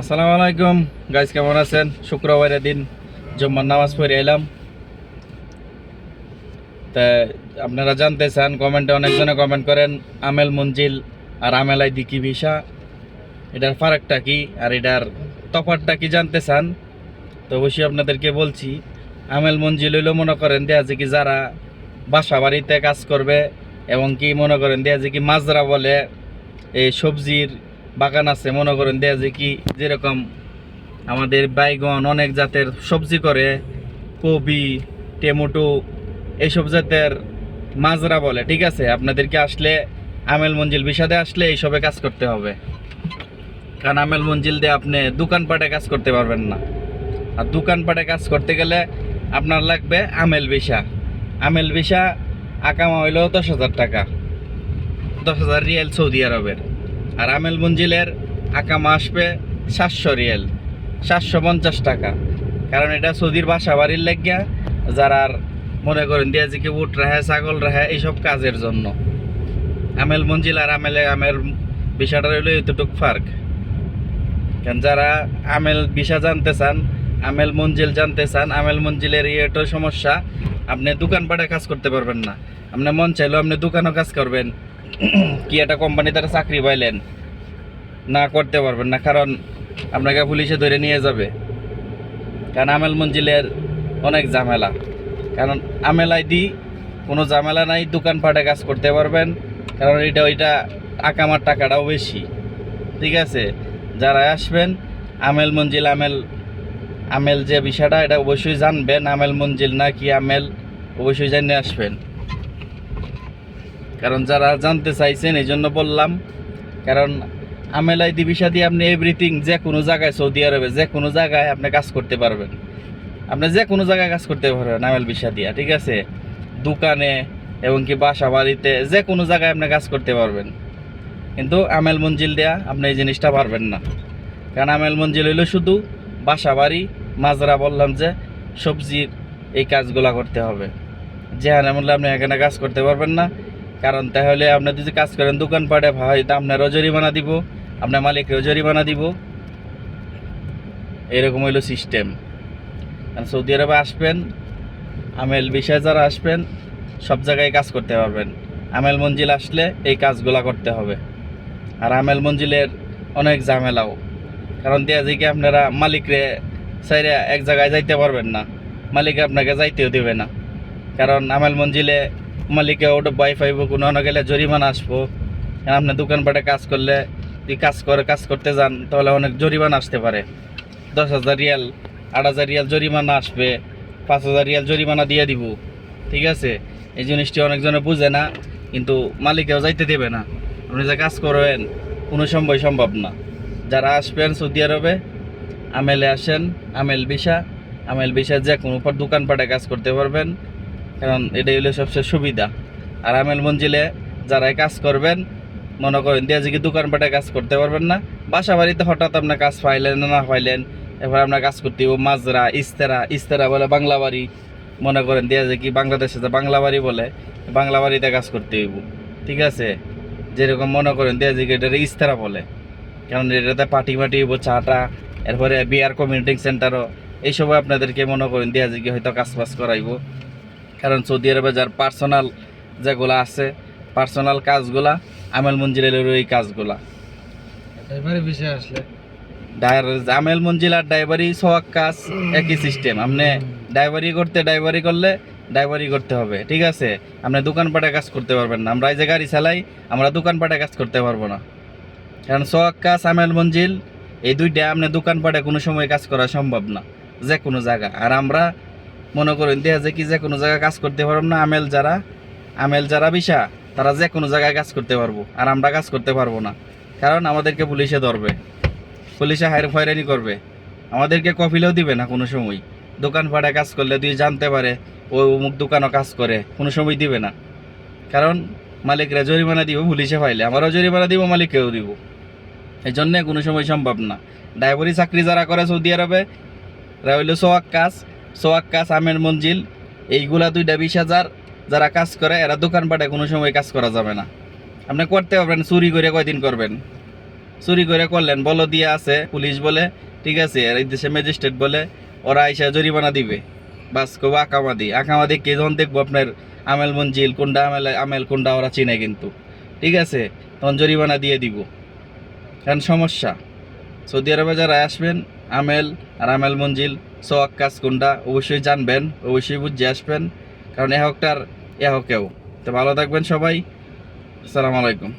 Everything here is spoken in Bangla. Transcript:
আসসালামু আলাইকুম। গাইজ কেমন আছেন? শুক্রবারের দিন জুম্মার নামাজ পড়ে এলাম। তা আপনারা জানতে চান, কমেন্টে অনেকজনে কমেন্ট করেন, আমেল মঞ্জিল আর আমেল আইদি কি ভিসা? এটার ফারাকটা কি আর এটার তফাতটা কি জানতে চান? তো অবশ্যই আপনাদেরকে বলছি, আমেল মঞ্জিল হইল মনে করেন দেয়া যে কি যারা বাসা বাড়িতে কাজ করবে এবং কি মনে করেন দেয়া যে কি মাজরা বলে, এই সবজির বাগান আছে, মনে করেন দেয়া যে কি যেরকম আমাদের বাইগন অনেক জাতের সবজি করে কবি টমেটো, এইসব জাতের মাজরা বলে, ঠিক আছে? আপনাদেরকে আসলে আমেল মঞ্জিল বিষাদে আসলে এইসবে কাজ করতে হবে। কারণ আমেল মঞ্জিল দিয়ে আপনি দোকানপাটে কাজ করতে পারবেন না। আর দোকানপাটে কাজ করতে গেলে আপনার লাগবে আমেল ভিসা আমেল ভিসা আকামা হইল দশ হাজার টাকা। দশ হাজার রিয়েল সৌদি আরবের। আর আমেল মঞ্জিলের আকামা আসবে সাতশো রিয়েল, সাতশো পঞ্চাশ টাকা। কারণ এটা সৌদির বাসা বাড়ির লেগিয়া যারা মনে করেন দিয়া যে কি উট রাহে, ছাগল রাহে, এইসব কাজের জন্য। আমেল মঞ্জিল আর আমেলে, আমের বিষাটা রইল এতটুক ফার্ক। কারণ যারা আমেল বিষা জানতে চান আমেল মঞ্জিল জানতে চান আমেল মঞ্জিলের ইয়েটো সমস্যা, আপনি দোকানপাটে কাজ করতে পারবেন না। আপনি মন চাইলেও আপনি দোকানও কাজ করবেন। কি একটা কোম্পানি তারা চাকরি পাইলেন, না করতে পারবেন না, কারণ আপনাকে পুলিশে ধরে নিয়ে যাবে। কারণ আমেল মঞ্জিলের অনেক ঝামেলা। কারণ আমেল আইডি কোনো ঝামেলা নাই, দোকানপাটে কাজ করতে পারবেন, কারণ এটা, ওইটা আকামার টাকাটাও বেশি। ঠিক আছে? যারা আসবেন, আমেল মঞ্জিল, আমেল আমেল যে বিষয়টা, এটা অবশ্যই জানবেন, আমেল মঞ্জিল না কি আমেল, অবশ্যই জানিয়ে আসবেন। কারণ যারা জানতে চাইছেন এই জন্য বললাম, কারণ আমেল আইডি ভিসা দিয়ে আপনি এভরিথিং যে কোনো জায়গায় সৌদি আরবে, যে কোনো জায়গায় আপনি কাজ করতে পারবেন। আপনি যে কোনো জায়গায় কাজ করতে পারবেন আমেল ভিসা দিয়া ঠিক আছে? দোকানে এবং কি বাসা বাড়িতে, যে কোনো জায়গায় আপনি কাজ করতে পারবেন। কিন্তু আমেল মঞ্জিল দেয়া, আপনি এই জিনিসটা পারবেন না। কারণ আমেল মঞ্জিল হইল শুধু বাসা বাড়ি, মাজরা বললাম যে, সবজির এই কাজগুলা করতে হবে। যেখানে বললে আপনি এখানে কাজ করতে পারবেন না কারণ তাহলে আপনি যদি কাজ করেন দোকানপাটে, ভাই, তা আপনারও জরিমানা দিব, আপনার মালিককেও জরিমানা দিব। এরকম হইল সিস্টেম সৌদি আরবে আসবেন, আমেল বিষয়ে যারা আসবেন, সব জায়গায় কাজ করতে পারবেন। আমেল মঞ্জিল আসলে এই কাজগুলা করতে হবে। আর আমেল মঞ্জিলের অনেক ঝামেলাও। কারণ দিয়া যে কি আপনারা মালিকরে সাইরে এক জায়গায় যাইতে পারবেন না। মালিক আপনাকে যাইতেও দেবে না। কারণ আমেল মঞ্জিলে মালিকে ওটা ওয়াইফাই কোনো না গেলে জরিমানা আসব। কারণ আপনি দোকানপাটে কাজ করলে যদি কাজ করে, কাজ করতে যান, তাহলে অনেক জরিমানা আসতে পারে। দশ হাজার রিয়াল, আট হাজার রিয়াল জরিমানা আসবে, পাঁচ হাজার রিয়াল জরিমানা দিয়ে দিব। ঠিক আছে? এই জিনিসটি অনেকজনে বুঝে না, কিন্তু মালিকেও যাইতে দেবে না। আপনি যে কাজ করবেন কোনো সম্ভব সম্ভব না। যারা আসবেন, সৌদি আরবে, আমেলে আসেন, আমেল বিশা আমেল বিশা যে কোনো দোকানপাটে কাজ করতে পারবেন। কারণ এটাই হলো সবচেয়ে সুবিধা। আর আমেল মঞ্জিলে যারা এই কাজ করবেন, মনে করেন দিয়ে যে কি দোকানপাটে কাজ করতে পারবেন না, বাসা বাড়িতে হঠাৎ আপনার কাজ পাইলেন না পাইলেন এবার আপনার কাজ করতে মাজরা ইস্তেরা ইস্তেরা বলে বাংলা বাড়ি। মনে করেন দিয়ে যে কি বাংলাদেশে যে বাংলা বাড়ি বলে, বাংলা বাড়িতে কাজ করতে হইব। ঠিক আছে? যেরকম মনে করেন দিয়ে যে এটা ইস্তেরা বলে। কারণ এটাতে পার্টি মাটি হইব, চাটা, এরপরে বিয়ার কমিউনিটি সেন্টারও এইসব আপনাদেরকে মনে করেন দিয়া যে কি হয়তো কাজ বাজ করাইব। কারণ সৌদি আরবে যার পার্সোনাল যেগুলা আছে পার্সোনাল কাজগুলা আমেল মঞ্জিলের ওই কাজগুলা। বিষয় আসলে। আমেল মঞ্জিল আর ড্রাইভারি সোয়াক কাজ একই সিস্টেম আপনি ড্রাইভারি করতে ড্রাইভারি করলে ড্রাইভারি করতে হবে ঠিক আছে? আপনি দোকানপাটে কাজ করতে পারবেন না। আমরা এই যে গাড়ি চালাই আমরা দোকানপাটে কাজ করতে পারব না। কারণ সোয়াক কাজ আমেল মঞ্জিল এই দুইটা আপনি দোকানপাটে কোনো সময় কাজ করা সম্ভব না যে কোনো জায়গা আর আমরা মনে করেন দেখা যায় কি যে কোনো জায়গায় কাজ করতে পারব না, আমেল যারা আমেল যারা বিশা তারা যে কোনো জায়গায় কাজ করতে পারব, আর আমরা কাজ করতে পারব না। কারণ আমাদেরকে পুলিশে ধরবে, পুলিশে হায়ার হয়রানি করবে। আমাদেরকে কফিলেও দিবে না কোনো সময়। দোকান ভাড়া কাজ করলে তুই জানতে পারে, ও অমুক দোকানও কাজ করে, কোনো সময় দিবে না। কারণ মালিকরা জরিমানা দিব, পুলিশে পাইলে আমারও জরিমানা দিব মালিককেও দিব। এই জন্যে কোনো সময় সম্ভব না। ড্রাইভারি চাকরি যারা করে সৌদি আরবে, এরা সোয়াক কাজ সোয়াক কাজ আমের মঞ্জিল, এইগুলা দুইটা বিশ হাজার যারা কাজ করে, এরা দোকান পাটে কোনো সময় কাজ করা যাবে না। আপনি করতে পারবেন, চুরি করে কয়দিন করবেন। চুরি করে করলেন বল দিয়ে আছে, পুলিশ বলে, ঠিক আছে এই দেশে ম্যাজিস্ট্রেট বলে, ওরা আইসা জরিমানা দিবে। বাস কব আকামাদি আকামাদি কে যখন দেখব আপনার আমেল মঞ্জিল, কোনটা আমেল আমেল কোনটা ওরা চিনে কিন্তু। ঠিক আছে, তখন জরিমানা দিয়ে দিব। কারণ সমস্যা। সৌদি আরবে যারা আসবেন, আমেল আর আমেল মঞ্জিল সোয়াক কাজ কোনটা, অবশ্যই জানবেন, অবশ্যই বুঝে আসবেন, কারণ এ হকটার এ হকেও তো ভালো থাকবেন সবাই, আসসালামু আলাইকুম।